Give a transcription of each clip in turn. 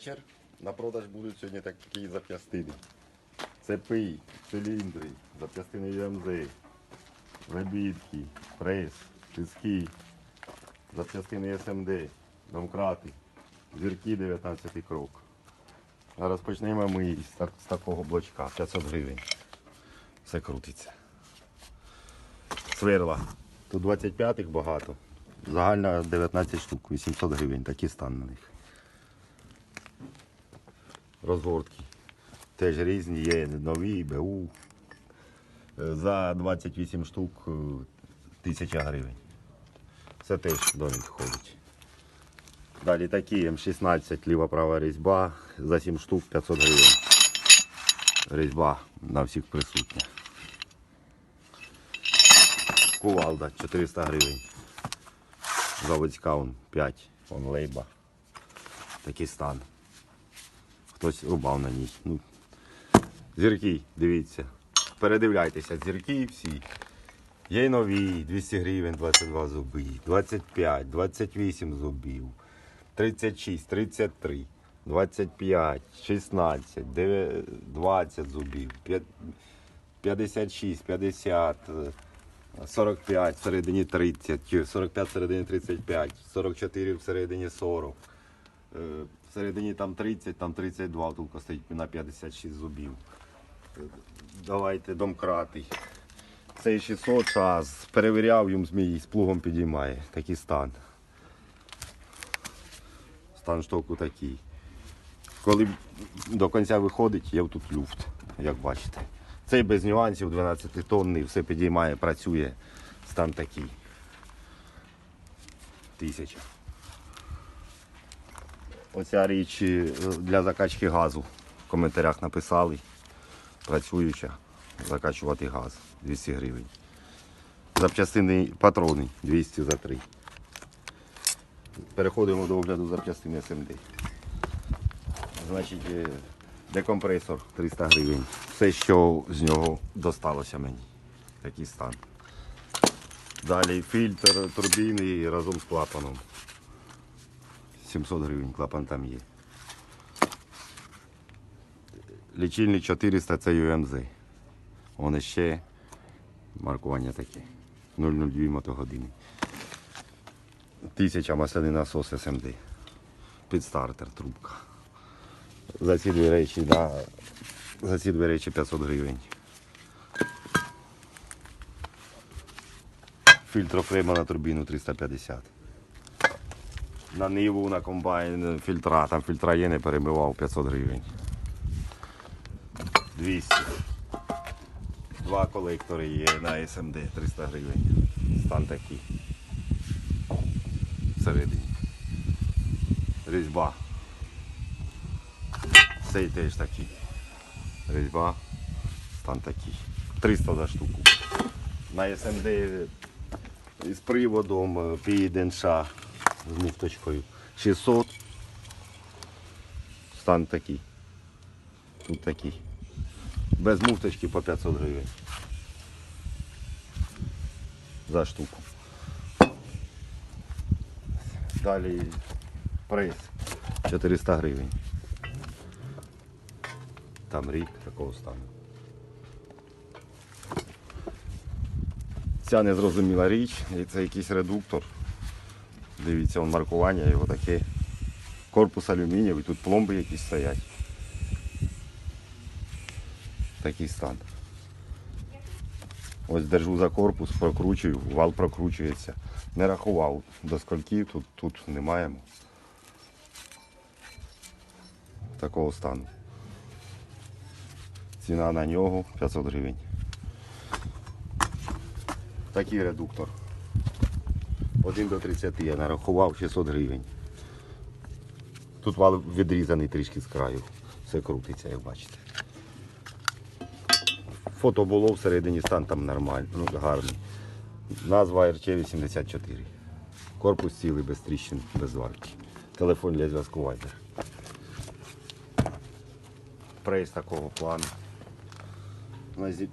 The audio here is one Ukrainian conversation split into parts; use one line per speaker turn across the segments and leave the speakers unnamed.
вечір. На продаж будуть сьогодні такі запчастини. Цепи, циліндри, запчастини ЮМЗ, лебідки, прес, тиски, запчастини СМД, домкрати, зірки 19 крок. А розпочнемо ми з, так- з такого блочка 500 гривень. Все крутиться. Сверла. Тут 25-х багато. Загальна 19 штук, 800 гривень, такий стан на них. Розгортки. Теж різні, є нові, БУ. Е, За 28 штук е, 1000 гривень. Це теж до них входить. Далі такі М16 ліва-права різьба. За 7 штук 500 гривень. Різьба на всіх присутня. Кувалда 400 гривень. Заводська он 5, он лейба. Такий стан. Хтось рубав на ній. Ну, зірки, дивіться. Передивляйтеся, зірки всі. Є й нові, 200 гривень, 22 зуби, 25, 28 зубів, 36, 33, 25, 16, 9, 20 зубів, п'ят- 56, 50, е, 45, всередині 30, 45 всередині 35, 44 всередині 40. Всередині там 30, там 32, втулка стоїть на 56 зубів. Давайте домкрати. Цей 600 час перевіряв, їм змій з плугом підіймає. Такий стан. Стан штоку такий. Коли до кінця виходить, є тут люфт, як бачите. Цей без нюансів 12 тонний, все підіймає, працює. Стан такий. Тисяча. Оця річ е, для закачки газу. В коментарях написали. Працююча. Закачувати газ 200 гривень. Запчастини патрони 200 за 3. Переходимо до огляду запчастини СМД. Значить, е, декомпресор 300 гривень. Все, що з нього досталося мені. Такий стан. Далі фільтр турбіни разом з клапаном. 700 гривень клапан там є. Лічильник 400 це UMZ. Вони ще маркування таке. 002 мотогодини. Тисяча масляний насос SMD. Підстартер, трубка. За ці дві речі, да, за ці дві речі 500 гривень. Фільтрофрема на турбіну 350. На ниву, на комбайн, фільтра. Там фільтра є, не перебивав 500 гривень. 200. Два колектори є на СМД 300 гривень. Стан такий. Всередині. Різьба. Цей теж такий. Різьба. Стан такий. 300 за штуку. На СМД з приводом під з муфточкою 600. Стан такий. Тут такий. Без муфточки по 500 гривень. За штуку. Далі прес 400 гривень. Там рік такого стану. Ця незрозуміла річ, і це якийсь редуктор. Дивіться, он маркування його таке. Корпус алюмінієвий, тут пломби якісь стоять. Такий стан. Ось держу за корпус, прокручую, вал прокручується. Не рахував до скольки, тут, тут не маємо. Такого стану. Ціна на нього 500 гривень. Такий редуктор. 1 до 30 я нарахував 600 гривень. Тут вал відрізаний трішки з краю. Все крутиться, як бачите. Фото було всередині стан там нормальний, ну гарний. Назва РЧ-84. Корпус цілий, без тріщин, без зварки. Телефон для зв'язку Viber. Прейс такого плану.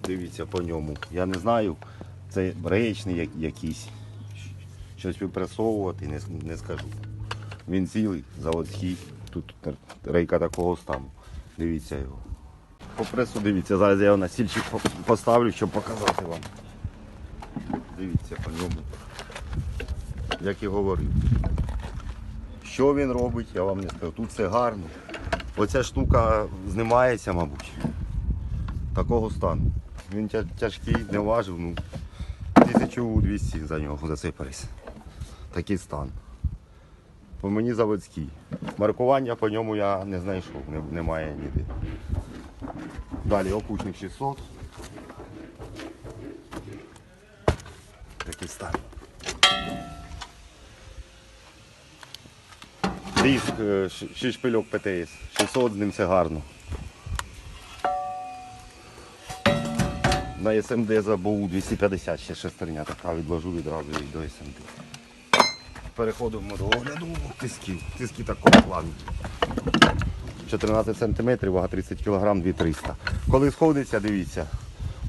Дивіться по ньому. Я не знаю, це речний якийсь. Щось підпресовувати, не, не скажу. Він цілий, заводський. Тут рейка такого стану. Дивіться його. По пресу дивіться, зараз я його на стільчик поставлю, щоб показати вам. Дивіться по ньому. Як і говорив. Що він робить, я вам не скажу. Тут все гарно. Оця штука знімається, мабуть. Такого стану. Він тяжкий, не важив, ну 1200 за нього, за цей прес. Такий стан. По мені заводський. Маркування по ньому я не знайшов, немає ніде. Далі опушник 600. Такий стан. Диск, е, ш- шість шпильок ПТС. 600 з ним все гарно. На СМД забув 250 ще шестерня така, відложу відразу і до СМД. Переходимо до огляду тисків. Тиски такого плану. 14 см, вага 30 кг, 2300. Коли сходиться, дивіться,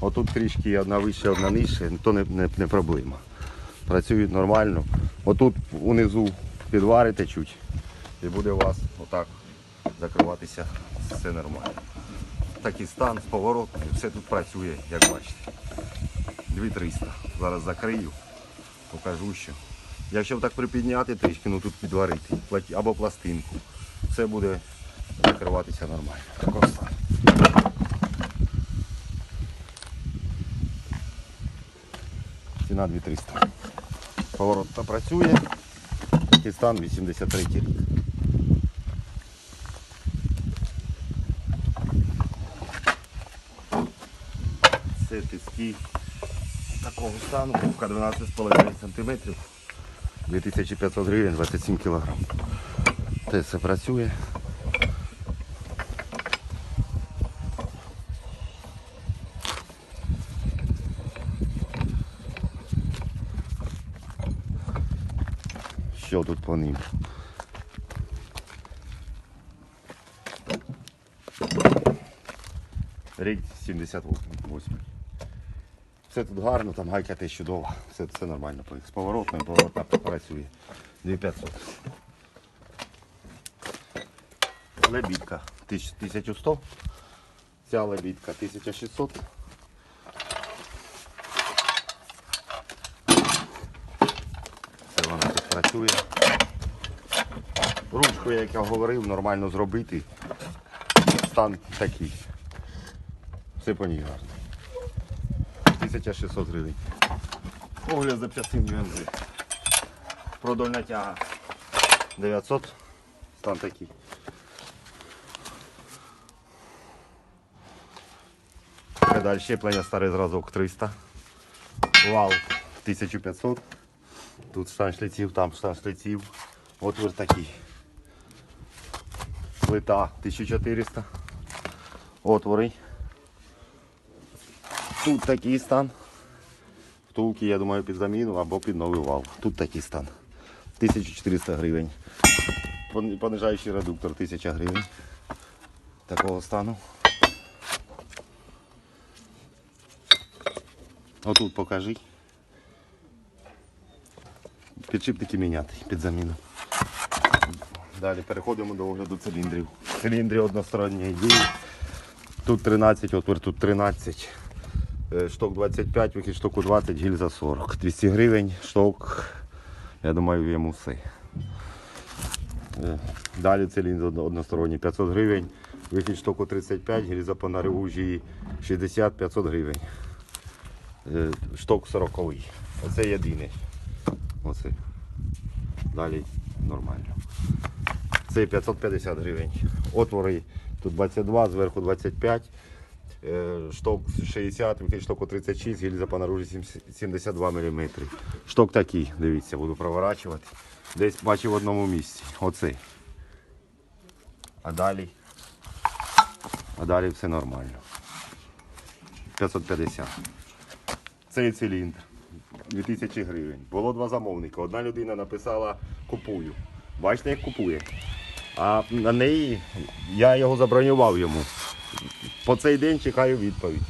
отут трішки одна вище, одна нижче, то не, не, не проблема. Працюють нормально. Отут унизу підварите чуть і буде у вас отак закриватися все нормально. Такий стан з поворотом, все тут працює, як бачите. 2300. Зараз закрию, покажу що. Якщо так припідняти трішки, ну тут підварити або пластинку, все буде закриватися нормально. Стану. Ціна 2300. Поворот та працює. Стан 83 рік. Це тиски такого стану, кубка 12,5 см, 2500 гривень, 27 кг. Це все працює. Що тут по ним? Рік 78. Все тут гарно, там гайка теж чудова. Все, все нормально. З поворотною поворотна працює. 2500. Лебідка 1100. Ця лебідка 1600. Це вона тут працює. Ручку, як я говорив, нормально зробити. Стан такий. Все по ній гарно. 1600 гривень. Огляд запчастин ЮНЗ. Продольна тяга. 900. Стан такий. Педаль щеплення старий зразок 300. Вал 1500. Тут штан шліців, там штан шліців. Отвір такий. Плита 1400. Отвори. Тут такий стан. Втулки, я думаю, під заміну або під новий вал. Тут такий стан. 1400 гривень. Понижаючий редуктор 1000 гривень. Такого стану. Отут покажи. Підшипники міняти під заміну. Далі переходимо до огляду циліндрів. Циліндри односторонні. Тут 13, отвір тут 13. Е, Шток 25, вихід штоку 20, гільза 40. 200 гривень, шток, я думаю, йому все. Е, Далі циліндр одно- односторонній 500 гривень, вихід штоку 35, гільза по наружі 60-500 гривень. Е, Шток 40. Оце єдине. Оце. Далі нормально. Це 550 гривень. Отвори тут 22, зверху 25. Е, Шток 60, вихід штоку 36, гільза по наружі 72 мм. Шток такий, дивіться, буду проворачувати. Десь бачив в одному місці. Оцей. А далі. А далі все нормально. 550. Цей циліндр. 2000 гривень. Було два замовника. Одна людина написала купую. Бачите, як купує. А на неї я його забронював йому. По цей день чекаю відповідь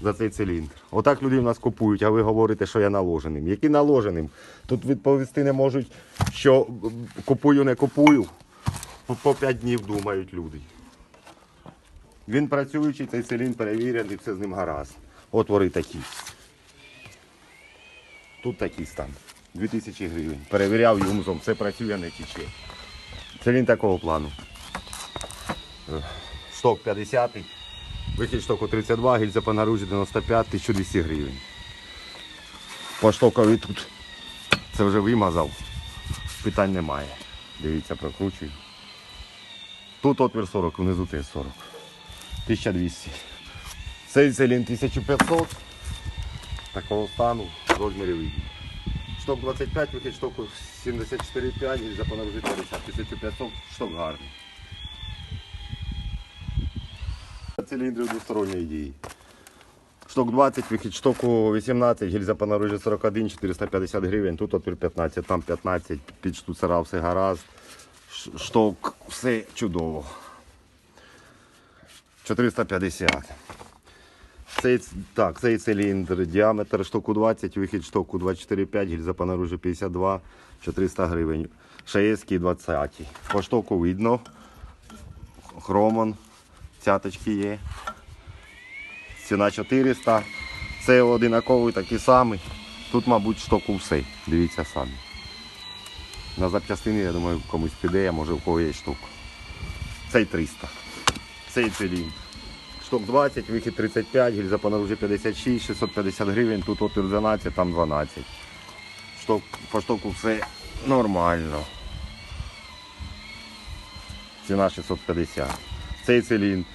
за цей циліндр. Отак люди в нас купують, а ви говорите, що я наложеним. Які наложеним? Тут відповісти не можуть, що купую, не купую. По- По 5 днів думають люди. Він працюючий, цей циліндр перевірений, все з ним гаразд. Отвори такі. Тут такий стан. 2000 гривень. Перевіряв юмзом, це працює, не тече. Циліндр такого плану. Шток 50, вихід штоку 32, гільза по наружі 95, 1200 гривень. По штокові тут це вже вимазав. Питань немає. Дивіться, прокручую. Тут отвір 40, внизу теж 40. 1200. Цей циліндр 1500. Такого стану розмірів видно. Шток 25, вихід штоку 74,5, гільза по наружі 50, 1500, шток гарний. Циліндри двосторонньої дії. Шток 20, вихід штоку 18, гільза по наружі 41, 450 гривень, тут отвір 15, там 15, під штуцера все гаразд. Шток, все чудово. 450. Цей, так, цей циліндр, діаметр штоку 20, вихід штоку 24,5, гільза по наружі 52, 400 гривень. Шаєцький 20. По штоку видно. Хромон, цяточки є. Ціна 400. Це одинаковий такий самий. Тут, мабуть, штоку все. Дивіться самі. На запчастини, я думаю, комусь піде, а може в кого є штук. Цей 300. Цей циліндр. Шток 20, вихід 35, гільза по наружі 56, 650 гривень, тут отвір 12, там 12. Шток, по штоку все нормально. Ціна 650. Цей циліндр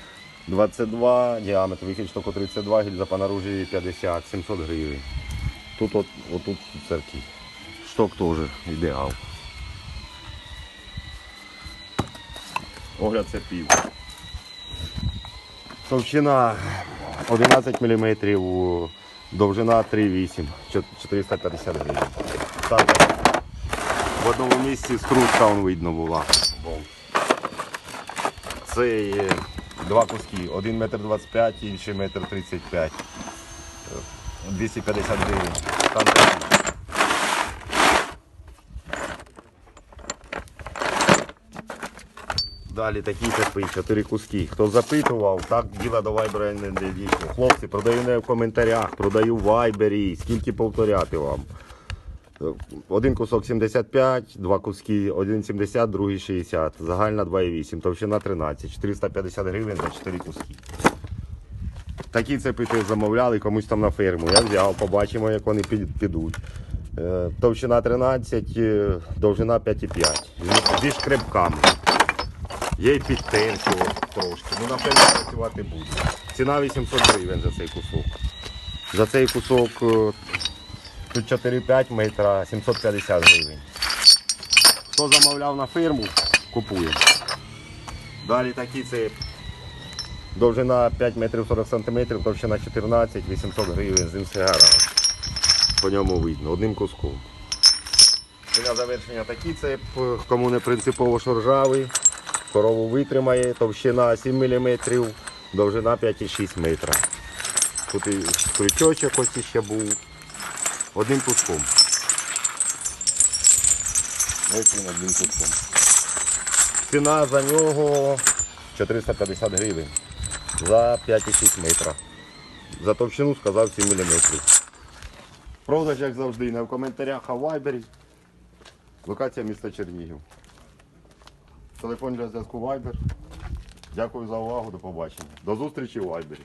22, діаметр, вихід штоку 32, гільза по наружі 50, 700 гривень. Тут от, отут церкви. Шток теж ідеал. Огляд це пів. Товщина 11 мм, довжина 3,8, 450 гривень. Так, в одному місці скрутка видно була. Це є два куски, один метр 25, інший метр 35. 250 гривень. Далі такі цепи, чотири куски. Хто запитував, так діла до вайбера не дійсно. Хлопці, продаю не в коментарях, продаю в вайбері, скільки повторяти вам. Один кусок 75, два куски, один 70, другий 60. Загальна 2,8, товщина 13, 450 гривень за 4 куски. Такі цепи замовляли комусь там на ферму. Я взяв, побачимо, як вони підуть. Е, Товщина 13, е, довжина 5,5. Зі- Зі шкребками. Є й підтенку трошки. Ну, напевно, працювати буде. Ціна 800 гривень за цей кусок. За цей кусок е, тут 4-5 метра, 750 гривень. Хто замовляв на фирму, купує. Далі такі це довжина 5 метрів 40 сантиметрів, товщина 14, 800 гривень, з гаразд. По ньому видно, одним куском. На завершення такий цеп, кому не принципово що ржавий, корову витримає, товщина 7 мм, довжина 5,6 метра. Тут і крючочок ось ще був. Одним куском. Ось він одним куском. Ціна за нього 450 гривень за 5,6 метра. За товщину сказав 7 мм. Продаж, як завжди, не в коментарях, а в вайбері. Локація міста Чернігів. Телефон для зв'язку Viber. Дякую за увагу, до побачення. До зустрічі у Viber.